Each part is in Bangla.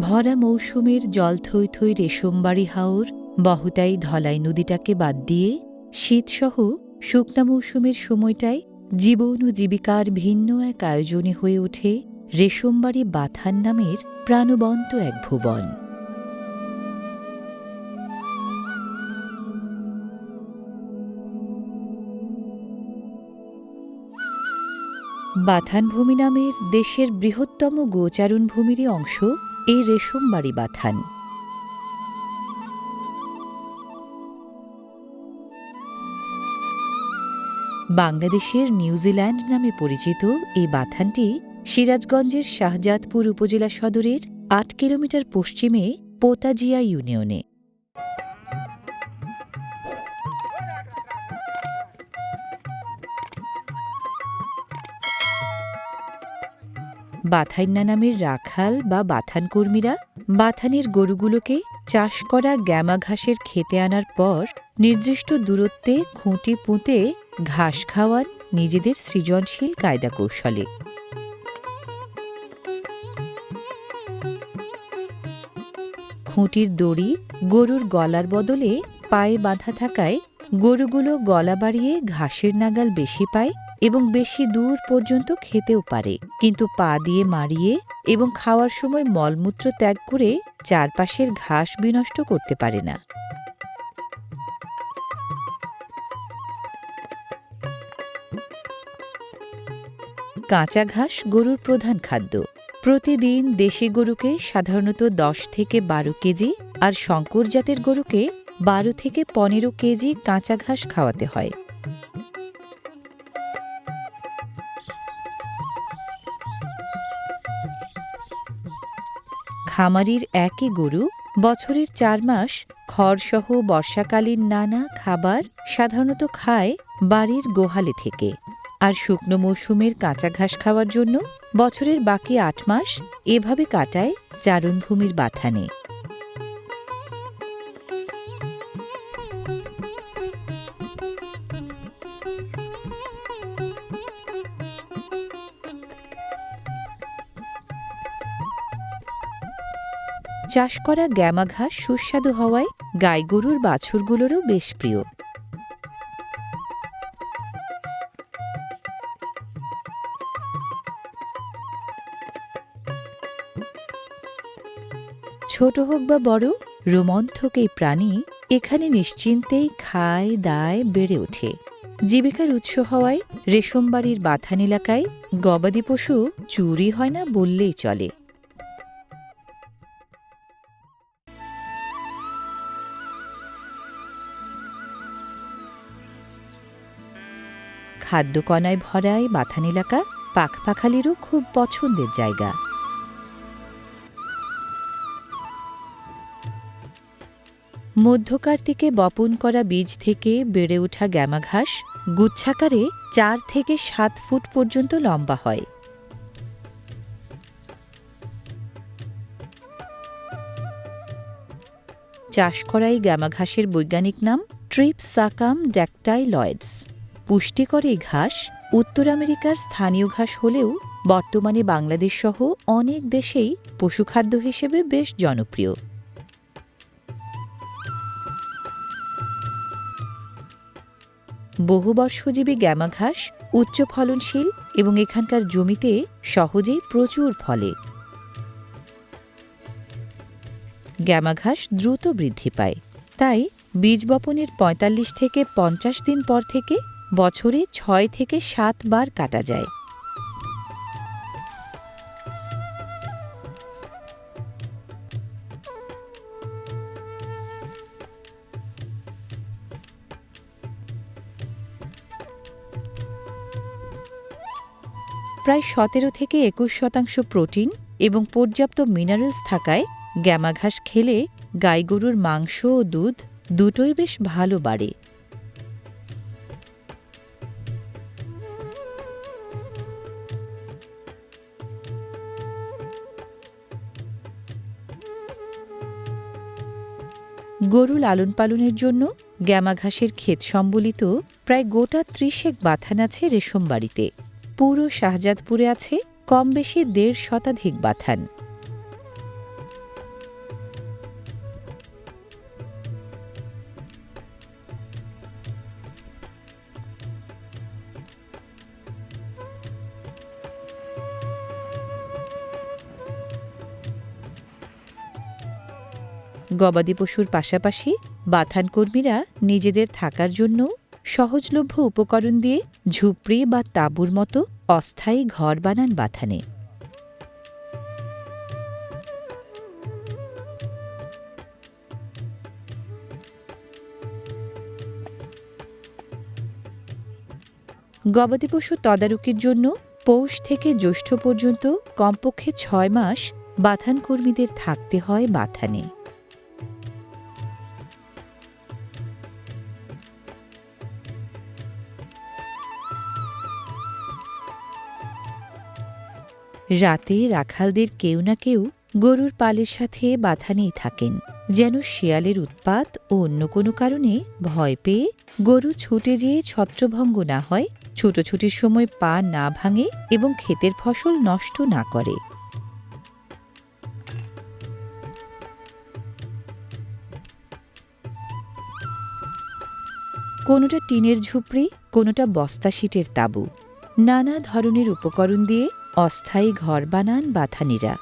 ভরা মৌসুমের জল থই থই রেশমবাড়ি হাওর, বহতাই ধলাই নদীটাকে বাদ দিয়ে শীতসহ শুকনা মৌসুমের সময়টায় জীবন ও জীবিকার ভিন্ন এক আয়োজনে হয়ে ওঠে রেশমবাড়ি বাথান নামের প্রাণবন্ত এক ভুবন। বাথান ভূমি নামের দেশের বৃহত্তম গোচারণ ভূমিরই অংশ এই রেশমবাড়ি বাথান। বাংলাদেশের নিউজিল্যান্ড নামে পরিচিত এই বাথানটি সিরাজগঞ্জের শাহজাদপুর উপজেলা সদরের আট কিলোমিটার পশ্চিমে পোতাজিয়া ইউনিয়নে। বাথাইন্না নামের রাখাল বা বাথান কর্মীরা বাথানের গরুগুলোকে চাষ করা গ্যামা ঘাসের খেতে আনার পর নির্দিষ্ট দূরত্বে খুঁটি পুঁতে ঘাস খাওয়ান নিজেদের সৃজনশীল কায়দা কৌশলে। খুঁটির দড়ি গরুর গলার বদলে পায়ে বাঁধা থাকায় গরুগুলো গলা বাড়িয়ে ঘাসের নাগাল বেশি পায় এবং বেশি দূর পর্যন্ত খেতেও পারে। কিন্তু পা দিয়ে মারিয়ে এবং খাওয়ার সময় মলমূত্র ত্যাগ করে চারপাশের ঘাস বিনষ্ট করতে পারে না। কাঁচা ঘাস গরুর প্রধান খাদ্য। প্রতিদিন দেশি গরুকে সাধারণত দশ থেকে বারো কেজি আর শঙ্কর জাতের গরুকে বারো থেকে পনেরো কেজি কাঁচা ঘাস খাওয়াতে হয়। খামারির একই গরু, বছরের চার মাস খড়সহ বর্ষাকালীন নানা খাবার সাধারণত খায় বাড়ির গোহালে থেকে। আর শুকনো মৌসুমের কাঁচা ঘাস খাওয়ার জন্য বছরের বাকি আট মাস এভাবে কাটায় চারণভূমির বাথানে। চাষ করা গ্যামা ঘাস সুস্বাদু হওয়ায় গাই গরুর বাছুরগুলোরও বেশ প্রিয়। ছোট হোক বা বড়, রোমন্থক এই প্রাণী এখানে নিশ্চিন্তেই খায়, দায়, বেড়ে ওঠে। জীবিকার উৎস হওয়ায় রেশমবাড়ির বাথান এলাকায় গবাদি পশু চুরি হয় না বললেই চলে। খাদ্যকণায় ভরায় বাথান এলাকা পাখপাখালিরও খুব পছন্দের জায়গা। মধ্য কার্তিকে বপন করা বীজ থেকে বেড়ে ওঠা গ্যামা ঘাস গুচ্ছাকারে চার থেকে সাত ফুট পর্যন্ত লম্বা হয়। চাষ করা এই গ্যামা ঘাসের বৈজ্ঞানিক নাম ট্রিপসাকাম ড্যাকটাইলয়েডস। পুষ্টিকর এই ঘাস, উত্তর আমেরিকার স্থানীয় ঘাস হলেও বর্তমানে বাংলাদেশ সহ অনেক দেশেই পশুখাদ্য হিসেবে বেশ জনপ্রিয়। বহুবর্ষজীবী গ্যামা ঘাস উচ্চ ফলনশীল এবং এখানকার জমিতে সহজেই প্রচুর ফলে। গ্যামা ঘাস দ্রুত বৃদ্ধি পায়। তাই বীজ বপনের ৪৫ থেকে পঞ্চাশ দিন পর থেকে বছরে ছয় থেকে সাত বার কাটা যায়। প্রায় সতেরো থেকে একুশ শতাংশ প্রোটিন এবং পর্যাপ্ত মিনারেলস থাকায় গ্যামা ঘাস খেলে গাই গরুর মাংস ও দুধ দুটোই বেশ ভালো বাড়ে। গরু লালন পালনের জন্য গ্যামা ঘাসের ক্ষেত সম্বলিত প্রায় গোটা ত্রিশেক বাথান আছে রেশম বাড়িতে পুরো শাহজাদপুরে আছে কম বেশি দেড় শতাধিক বাথান। গবাদি পশুর পাশাপাশি বাথান কর্মীরা নিজেদের থাকার জন্য সহজলভ্য উপকরণ দিয়ে ঝুপড়ি বা তাঁবুর মতো অস্থায়ী ঘর বানান বাথানে। গবাদি পশু তদারকির জন্য পৌষ থেকে জ্যৈষ্ঠ পর্যন্ত কমপক্ষে ছয় মাস বাথান কর্মীদের থাকতে হয় বাথানে। রাতে রাখালদের কেউ না কেউ গরুর পালের সাথে বাথানেই থাকেন। যেন শিয়ালের উৎপাত ও অন্য কোনো কারণে ভয় পেয়ে গরু ছুটে যেয়ে ছত্রভঙ্গ না হয়, ছুটোছুটির সময় পা না ভাঙে এবং ক্ষেতের ফসল নষ্ট না করে। কোনোটা টিনের ঝুপড়ি, কোনোটা বস্তা শিটের তাঁবু। নানা ধরনের উপকরণ দিয়ে অস্থায়ী ঘর বানান বাথানিরা।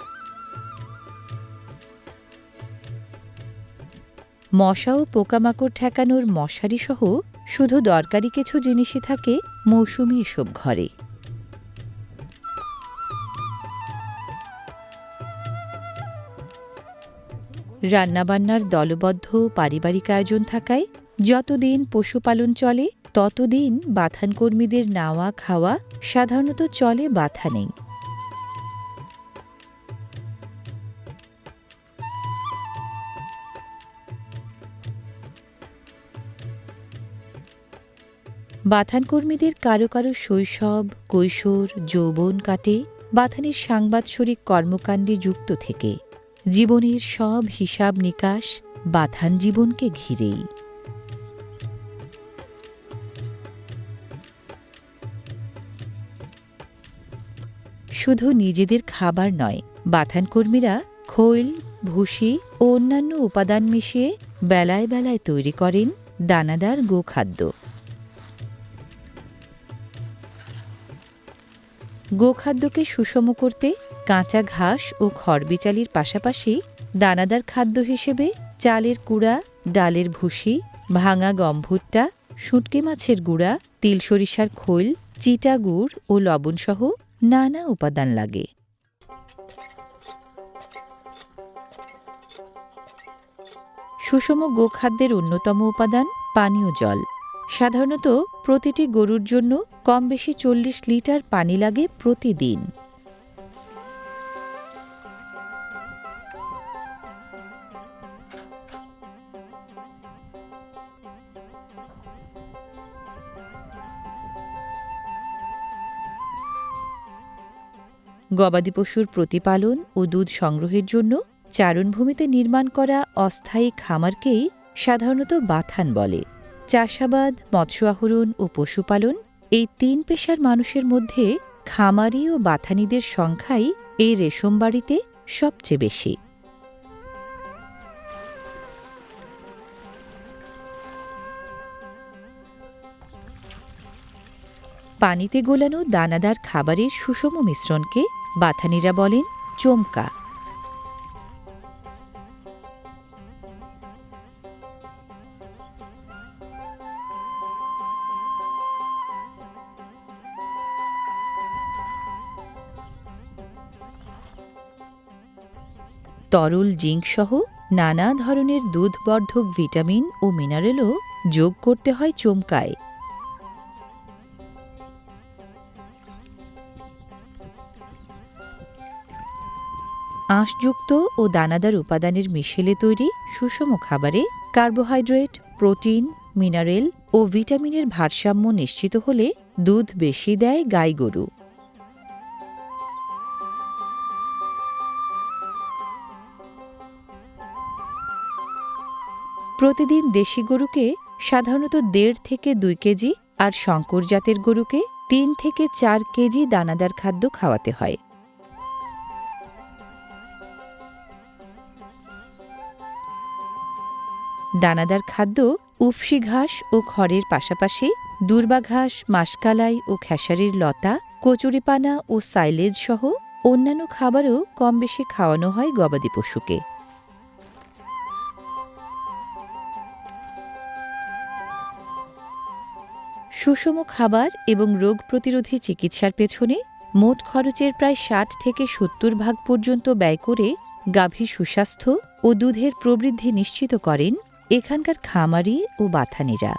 মশা ও পোকামাকড় ঠেকানোর মশারি সহ শুধু দরকারি কিছু জিনিসই থাকে মৌসুমি এসব ঘরে। রান্নাবান্নার দলবদ্ধ পারিবারিক আয়োজন থাকায় যতদিন পশুপালন চলে, ততদিন বাথান কর্মীদের নাওয়া খাওয়া সাধারণত চলে বাথা নেই। বাথান কর্মীদের কারও কারও শৈশব, কৈশোর, যৌবন কাটে বাথানের সাংবাৎসরিক কর্মকাণ্ডে যুক্ত থেকে। জীবনের সব হিসাব নিকাশ বাথান জীবনকে ঘিরেই। শুধু নিজেদের খাবার নয় বাথান কর্মীরা খৈল, ভুসি ও অন্যান্য উপাদান মিশিয়ে বেলায় বেলায় তৈরি করেন দানাদার গোখাদ্য। গোখাদ্যকে সুষম করতে কাঁচা ঘাস ও খড়বিচালির পাশাপাশি দানাদার খাদ্য হিসেবে চালের কুড়া, ডালের ভুসি, ভাঙা গমভুট্টা শুটকি মাছের গুঁড়া, তিল সরিষার খোল, চিটা গুড় ও লবণসহ নানা উপাদান লাগে। সুষম গোখাদ্যের অন্যতম উপাদান পানীয় জল। সাধারণত প্রতিটি গরুর জন্য কম বেশি চল্লিশ লিটার পানি লাগে প্রতিদিন। গবাদি পশুর প্রতিপালন ও দুধ সংগ্রহের জন্য চারণভূমিতে নির্মাণ করা অস্থায়ী খামারকেই সাধারণত বাথান বলে। চাষাবাদ, মৎস্য আহরণ ও পশুপালন এই তিন পেশার মানুষের মধ্যে খামারি ও বাথানিদের সংখ্যাই এই রেশম বাড়িতে সবচেয়ে বেশি। পানিতে গোলানো দানাদার খাবারের সুষম মিশ্রণকে বাথানিরা বলেন, চমকা। তরল জিঙ্ক সহ নানা ধরনের দুধবর্ধক ভিটামিন ও মিনারেলও যোগ করতে হয় চমকায়। আঁশযুক্ত ও দানাদার উপাদানের মিশেলে তৈরি সুষম খাবারে কার্বোহাইড্রেট, প্রোটিন, মিনারেল ও ভিটামিনের ভারসাম্য নিশ্চিত হলে দুধ বেশি দেয় গাই গরু। প্রতিদিন দেশি গরুকে সাধারণত দেড় থেকে দুই কেজি আর শঙ্কর জাতের গরুকে তিন থেকে চার কেজি দানাদার খাদ্য খাওয়াতে হয়। দানাদার খাদ্য উফসি ঘাস ও খড়ের পাশাপাশি দুর্বা ঘাস মাসকালাই ও খেসারির লতা, কচুরিপানা ও সাইলেজ সহ অন্যান্য খাবারও কম বেশি খাওয়ানো হয় গবাদি পশুকে। সুষম খাবার এবং রোগ প্রতিরোধী চিকিৎসার পেছনে মোট খরচের প্রায় ষাট থেকে সত্তর ভাগ পর্যন্ত ব্যয় করে গাভী সুস্বাস্থ্য ও দুধের প্রবৃদ্ধি নিশ্চিত করেন এখানকার খামারি ও বাথানিরা।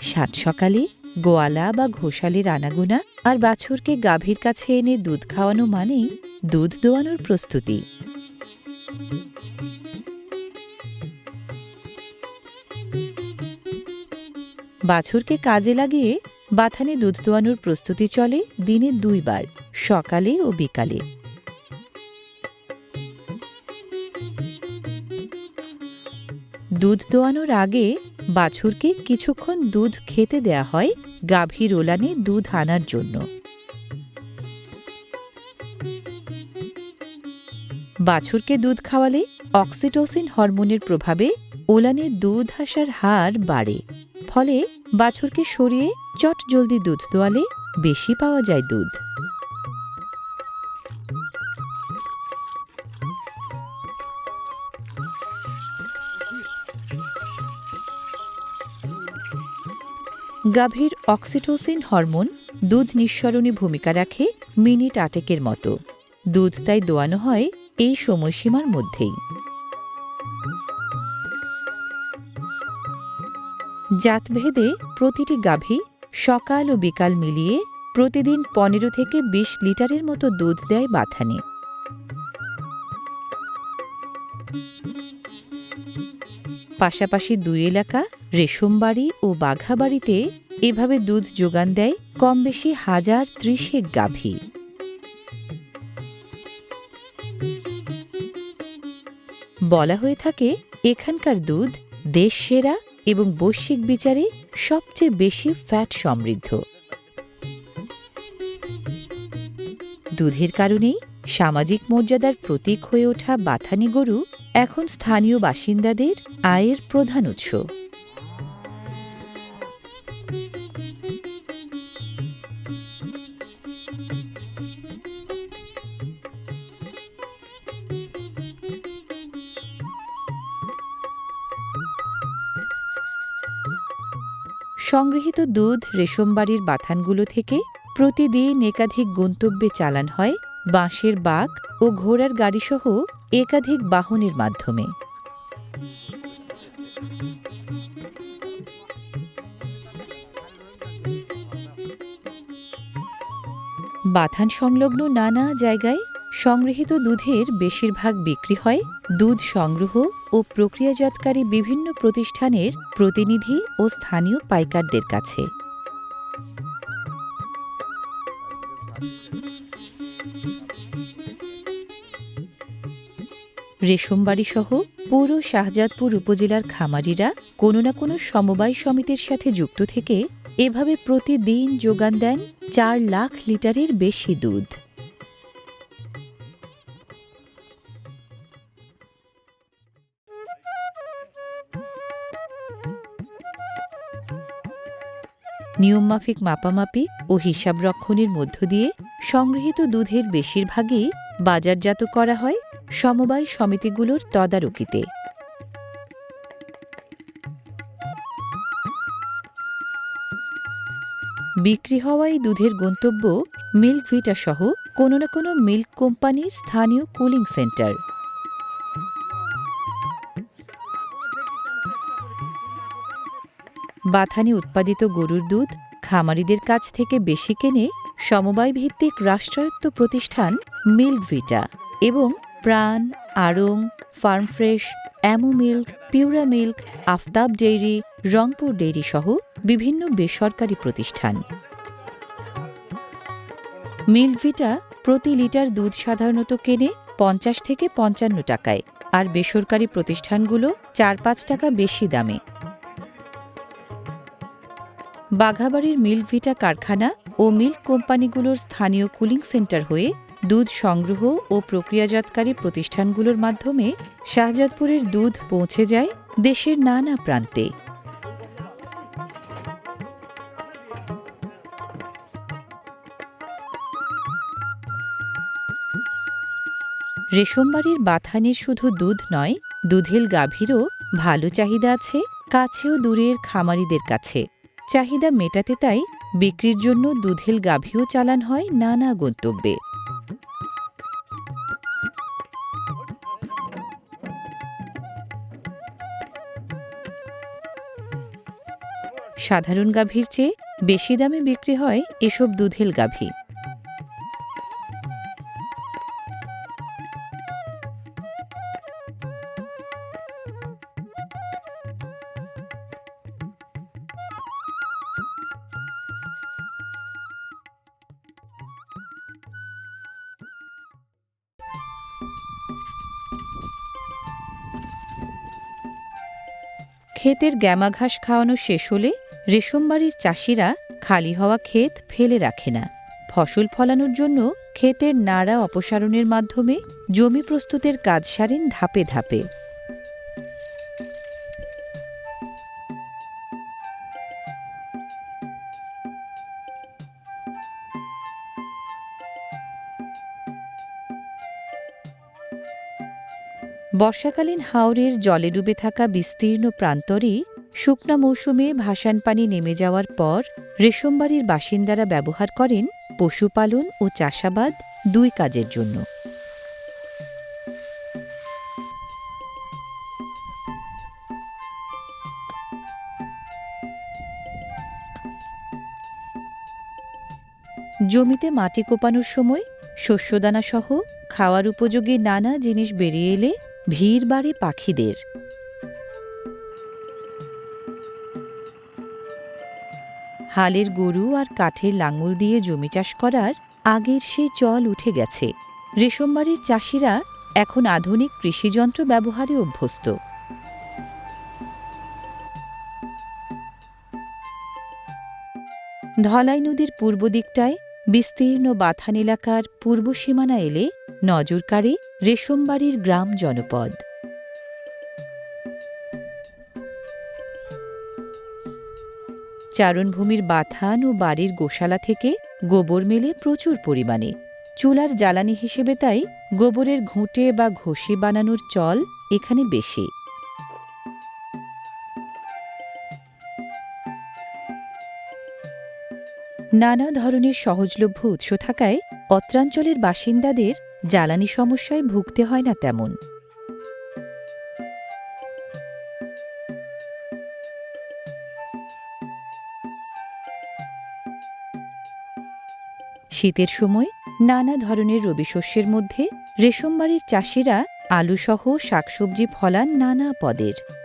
সাত সকালে গোয়ালা বা ঘোষালের আনাগোনা আর বাছুরকে গাভীর কাছে এনে দুধ খাওয়ানো মানেই দুধ দোয়ানোর প্রস্তুতি। বাছুরকে কাজে লাগিয়ে বাথানে দুধ দোয়ানোর প্রস্তুতি চলে দিনে দুইবার, সকালে ও বিকালে। দুধ দোয়ানোর আগে বাছুরকে কিছুক্ষণ দুধ খেতে দেয়া হয় গাভীর ওলানে দুধ আনার জন্য। বাছুরকে দুধ খাওয়ালে অক্সিটোসিন হরমোনের প্রভাবে ওলানে দুধ আসার হার বাড়ে। ফলে বাছুরকে সরিয়ে চট জলদি দুধ দোয়ালে বেশি পাওয়া যায় দুধ। গাভীর অক্সিটোসিন হরমোন দুধ নিঃসরণী ভূমিকা রাখে মিনিট আটেকের মতো। দুধ তাই দোয়ানো হয় এই সময়সীমার মধ্যেই। জাতভেদে প্রতিটি গাভী সকাল ও বিকাল মিলিয়ে প্রতিদিন পনেরো থেকে বিশ লিটারের মতো দুধ দেয় বাথানে। পাশাপাশি দুই এলাকা রেশমবাড়ি ও বাঘাবাড়িতে এভাবে দুধ যোগান দেয় কম বেশি হাজার ত্রিশেক গাভী। বলা হয়ে থাকে, এখানকার দুধ দেশ সেরা এবং বৈশ্বিক বিচারে সবচেয়ে বেশি ফ্যাট সমৃদ্ধ। দুধের কারণেই সামাজিক মর্যাদার প্রতীক হয়ে ওঠা বাথানি গরু এখন স্থানীয় বাসিন্দাদের আয়ের প্রধান উৎস। সংগৃহীত দুধ রেশমবাড়ির বাথানগুলো থেকে প্রতিদিন একাধিক গন্তব্যে চালান হয়, বাঁশের বাঘ ও ঘোড়ার গাড়িসহ একাধিক বাহনের মাধ্যমে। বাথান সংলগ্ন নানা জায়গায় সংগৃহীত দুধের বেশিরভাগ বিক্রি হয় দুধ সংগ্রহ ও প্রক্রিয়াজাতকারী বিভিন্ন প্রতিষ্ঠানের প্রতিনিধি ও স্থানীয় পাইকারদের কাছে। রেশমবাড়ি সহ পুরো শাহজাদপুর উপজেলার খামারিরা কোনো না কোনো সমবায় সমিতির সাথে যুক্ত থেকে এভাবে প্রতিদিন যোগান দেন চার লাখ লিটারের বেশি দুধ। নিয়মমাফিক মাপামাপি ও হিসাব রক্ষণের মধ্য দিয়ে সংগৃহীত দুধের বেশিরভাগই বাজারজাত করা হয় সমবায় সমিতিগুলোর তদারকিতে। বিক্রি হওয়া এই দুধের গন্তব্য মিল্ক ভিটা সহ কোনো না কোনো মিল্ক কোম্পানির স্থানীয় কুলিং সেন্টার। বাথানি উৎপাদিত গরুর দুধ খামারিদের কাছ থেকে বেশি কেনে সমবায় ভিত্তিক রাষ্ট্রায়ত্ত প্রতিষ্ঠান মিল্ক ভিটা এবং প্রাণ, আড়ং farm fresh অ্যামো milk, Pura milk, Aftab dairy, Rangpur dairy সহ বিভিন্ন বেসরকারি প্রতিষ্ঠান। মিল্ক ভিটা প্রতি লিটার দুধ সাধারণত কেনে পঞ্চাশ থেকে পঞ্চান্ন টাকায় আর বেসরকারি প্রতিষ্ঠানগুলো চার পাঁচ টাকা বেশি দামে। বাঘাবাড়ির মিল্কভিটা কারখানা ও মিল্ক কোম্পানিগুলোর স্থানীয় কুলিং সেন্টার হয়ে দুধ সংগ্রহ ও প্রক্রিয়াজাতকারী প্রতিষ্ঠানগুলোর মাধ্যমে শাহজাদপুরের দুধ পৌঁছে যায় দেশের নানা প্রান্তে। রেশমবাড়ির বাথানির শুধু দুধ নয়, দুধেল গাভীরও ভালো চাহিদা আছে, কাছেও দূরের খামারিদের কাছে। চাহিদা মেটাতে তাই বিক্রির জন্য দুধেল গাভীও চালান হয় নানা গন্তব্যে। সাধারণ গাভীর চেয়ে বেশি দামে বিক্রি হয় এসব দুধেল গাভী। ক্ষেতের গ্যামা ঘাস খাওয়ানো শেষ হলে রেশমবাড়ির চাষিরা খালি হওয়া ক্ষেত ফেলে রাখে না। ফসল ফলানোর জন্য ক্ষেতের নাড়া অপসারণের মাধ্যমে জমি প্রস্তুতের কাজ সারেন ধাপে ধাপে। বর্ষাকালীন হাওরের জলে ডুবে থাকা বিস্তীর্ণ প্রান্তরে শুকনা মৌসুমে ভাসান পানি নেমে যাওয়ার পর রেশমবাড়ির বাসিন্দারা ব্যবহার করেন পশুপালন ও চাষাবাদ দুই কাজের জন্য। জমিতে মাটি কোপানোর সময় শস্যদানা সহ খাওয়ার উপযোগী নানা জিনিস বেরিয়ে এলে ভিড় বাড়ে পাখিদের। হালের গরু আর কাঠের লাঙল দিয়ে জমি চাষ করার আগের সেই চল উঠে গেছে। রেশমবাড়ির চাষিরা এখন আধুনিক কৃষিযন্ত্র ব্যবহারে অভ্যস্ত। ধলাই নদীর পূর্ব দিকটায় বিস্তীর্ণ বাথান এলাকার পূর্ব সীমানা এলে নজর কাড়ে রেশমবাড়ির গ্রাম জনপদ। চারণভূমির বাথান ও বাড়ির গোশালা থেকে গোবর মেলে প্রচুর পরিমাণে। চুলার জ্বালানি হিসেবে তাই গোবরের ঘুঁটে বা ঘষি বানানোর চল এখানে বেশি। নানা ধরনের সহজলভ্য উৎস থাকায় অত্রাঞ্চলের বাসিন্দাদের জ্বালানি সমস্যায় ভুগতে হয় না তেমন। শীতের সময় নানা ধরনের রবি শস্যের মধ্যে রেশমবাড়ির চাষিরা আলুসহ শাকসবজি ফলান নানা পদের।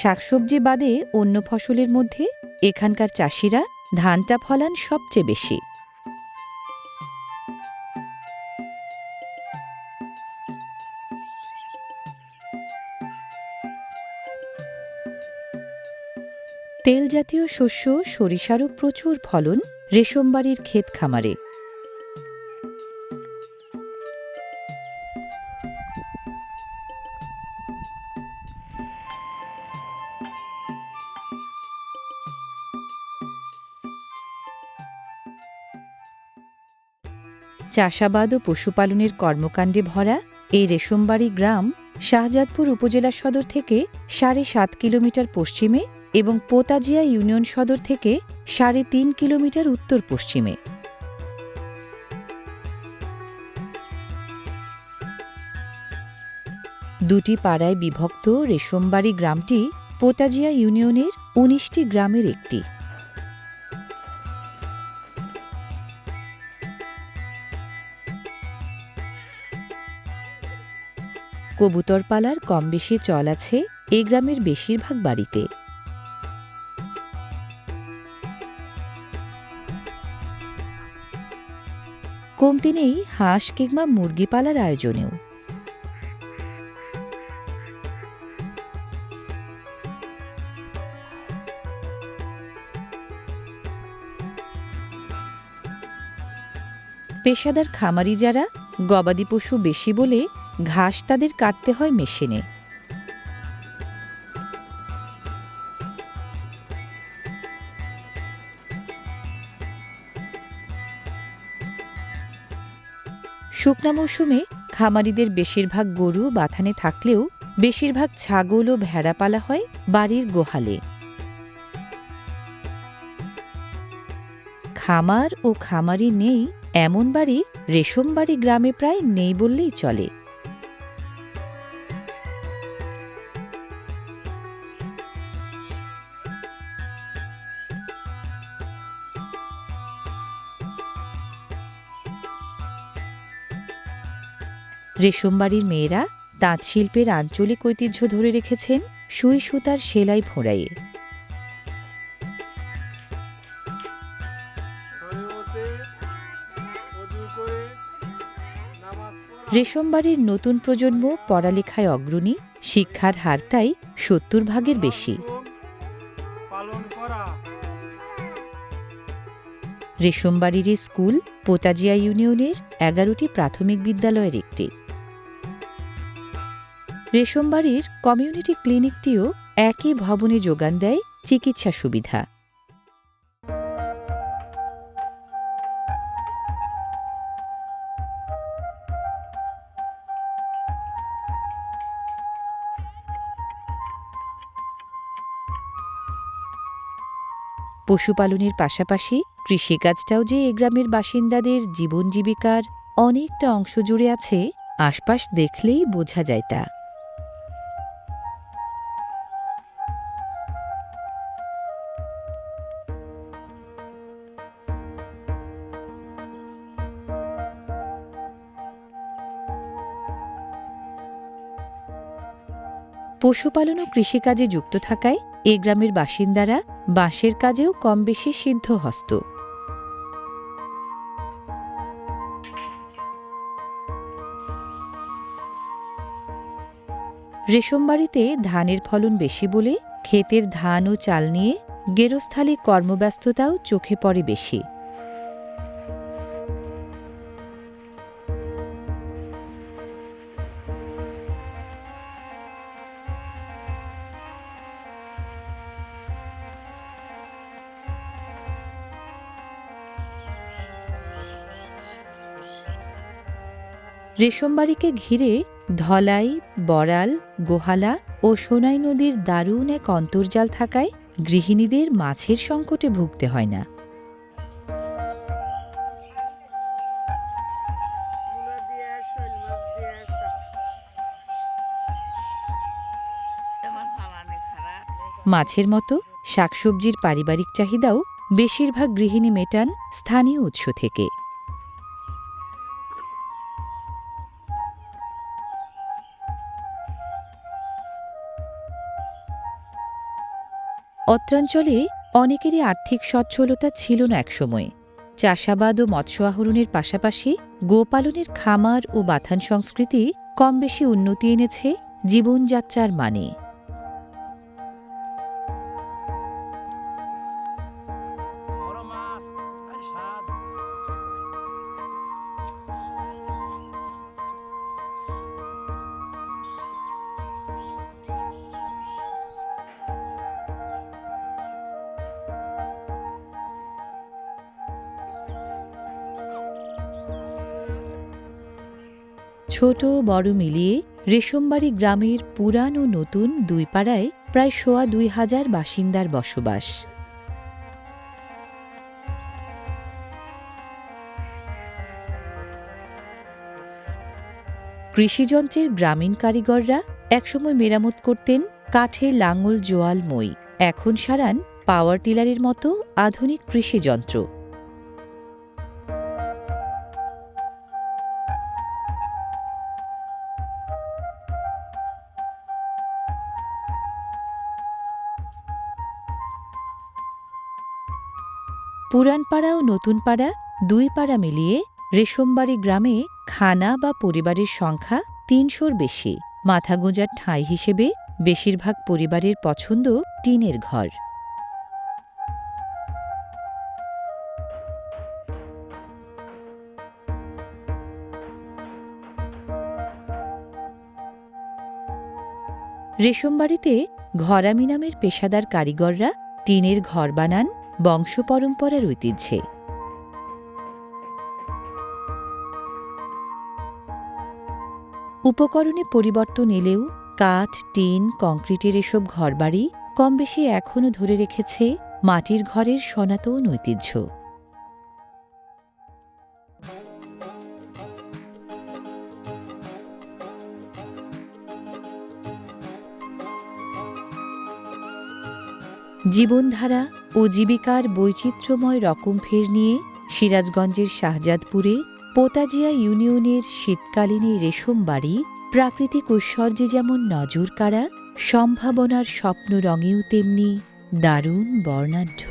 শাকসবজি বাদে অন্য ফসলের মধ্যে এখানকার চাষিরা ধানটা ফলান সবচেয়ে বেশি। তেল জাতীয় শস্য, সরিষারও প্রচুর ফলন রেশমবাড়ির ক্ষেত খামারে। চাষাবাদ ও পশুপালনের কর্মকাণ্ডে ভরা এই রেশমবাড়ি গ্রাম শাহজাদপুর উপজেলা সদর থেকে সাড়ে সাত কিলোমিটার পশ্চিমে এবং পোতাজিয়া ইউনিয়ন সদর থেকে সাড়ে তিন কিলোমিটার উত্তর পশ্চিমে। দুটি পাড়ায় বিভক্ত রেশমবাড়ি গ্রামটি পোতাজিয়া ইউনিয়নের উনিশটি গ্রামের একটি। কবুতরপালার কম বেশি চল আছে এ গ্রামের বেশিরভাগ বাড়িতে। কমতি নেই হাঁস কিংবা মুরগি পালার আয়োজনেও। পেশাদার খামারি যারা, গবাদি পশু বেশি বলে ঘাস তাদের কাটতে হয় মেশিনে। শুকনা মৌসুমে খামারিদের বেশিরভাগ গরু বাথানে থাকলেও বেশিরভাগ ছাগল ও ভেড়া পালা হয় বাড়ির গোহালে। খামার ও খামারি নেই, এমন বাড়ি রেশম বাড়ি গ্রামে প্রায় নেই বললেই চলে। রেশমবাড়ির মেয়েরা তাঁত শিল্পের আঞ্চলিক ঐতিহ্য ধরে রেখেছেন সুই সুতার সেলাই পড়া রেশমবাড়ির নতুন প্রজন্ম পড়ালেখায় অগ্রণী, শিক্ষার হার তাই সত্তর ভাগের বেশি। রেশমবাড়ির স্কুল, পোতাজিয়া ইউনিয়নের এগারোটি প্রাথমিক বিদ্যালয়ের একটি। রেশমবাড়ির কমিউনিটি ক্লিনিকটিও একই ভবনে যোগান দেয় চিকিৎসা সুবিধা। পশুপালনের পাশাপাশি কৃষিকাজটাও যে এ গ্রামের বাসিন্দাদের জীবন জীবিকার অনেকটা অংশ জুড়ে আছে, আশপাশ দেখলেই বোঝা যায় তা। পশুপালন ও কৃষিকাজে যুক্ত থাকায় এ গ্রামের বাসিন্দারা বাঁশের কাজেও কম বেশি সিদ্ধ হস্ত রেশমবাড়িতে ধানের ফলন বেশি বলে ক্ষেতের ধান ও চাল নিয়ে গেরস্থালী কর্মব্যস্ততাও চোখে পড়ে বেশি। রেশমবাড়িকে ঘিরে ধলাই, বড়াল, গোহালা ও সোনাই নদীর দারুণ এক অন্তর্জাল থাকায় গৃহিণীদের মাছের সংকটে ভুগতে হয় না। মাছের মতো শাকসবজির পারিবারিক চাহিদাও বেশিরভাগ গৃহিণী মেটান স্থানীয় উৎস থেকে। অত্রাঞ্চলে অনেকেরই আর্থিক সচ্ছলতা ছিল না একসময়। চাষাবাদ ও মৎস্য আহরণের পাশাপাশি গোপালনের খামার ও বাথান সংস্কৃতি কম বেশি উন্নতি এনেছে জীবনযাত্রার মানে। ছোট বড় মিলিয়ে রেশমবাড়ি গ্রামের পুরান ও নতুন দুই পাড়ায় প্রায় সোয়া দুই হাজার বাসিন্দার বসবাস। কৃষিযন্ত্রের গ্রামীণ কারিগররা একসময় মেরামত করতেন কাঠে লাঙল, জোয়াল, মই। এখন সারান পাওয়ার টিলারের মতো আধুনিক কৃষিযন্ত্র। পুরানপাড়া ও নতুন পাড়া দুই পাড়া মিলিয়ে রেশমবাড়ি গ্রামে খানা বা পরিবারের সংখ্যা তিনশোর বেশি। মাথা গোঁজার ঠাঁই হিসেবে বেশিরভাগ পরিবারের পছন্দ টিনের ঘর। রেশমবাড়িতে ঘরামি নামের পেশাদার কারিগররা টিনের ঘর বানান বংশ পরম্পরার ঐতিহ্যে। উপকরণে পরিবর্তন এলেও কাঠ, টিন, কংক্রিটের এসব ঘরবাড়ি কম বেশি এখনও ধরে রেখেছে মাটির ঘরের সনাতন ঐতিহ্য। জীবনধারা ও জীবিকার বৈচিত্র্যময় রকমফের নিয়ে সিরাজগঞ্জের শাহজাদপুরে পোতাজিয়া ইউনিয়নের শীতকালীন রেশম বাড়ি প্রাকৃতিক ঐশ্বর্যে যেমন নজর কাড়া সম্ভাবনার স্বপ্ন রঙেও তেমনি দারুণ বর্ণাঢ্য।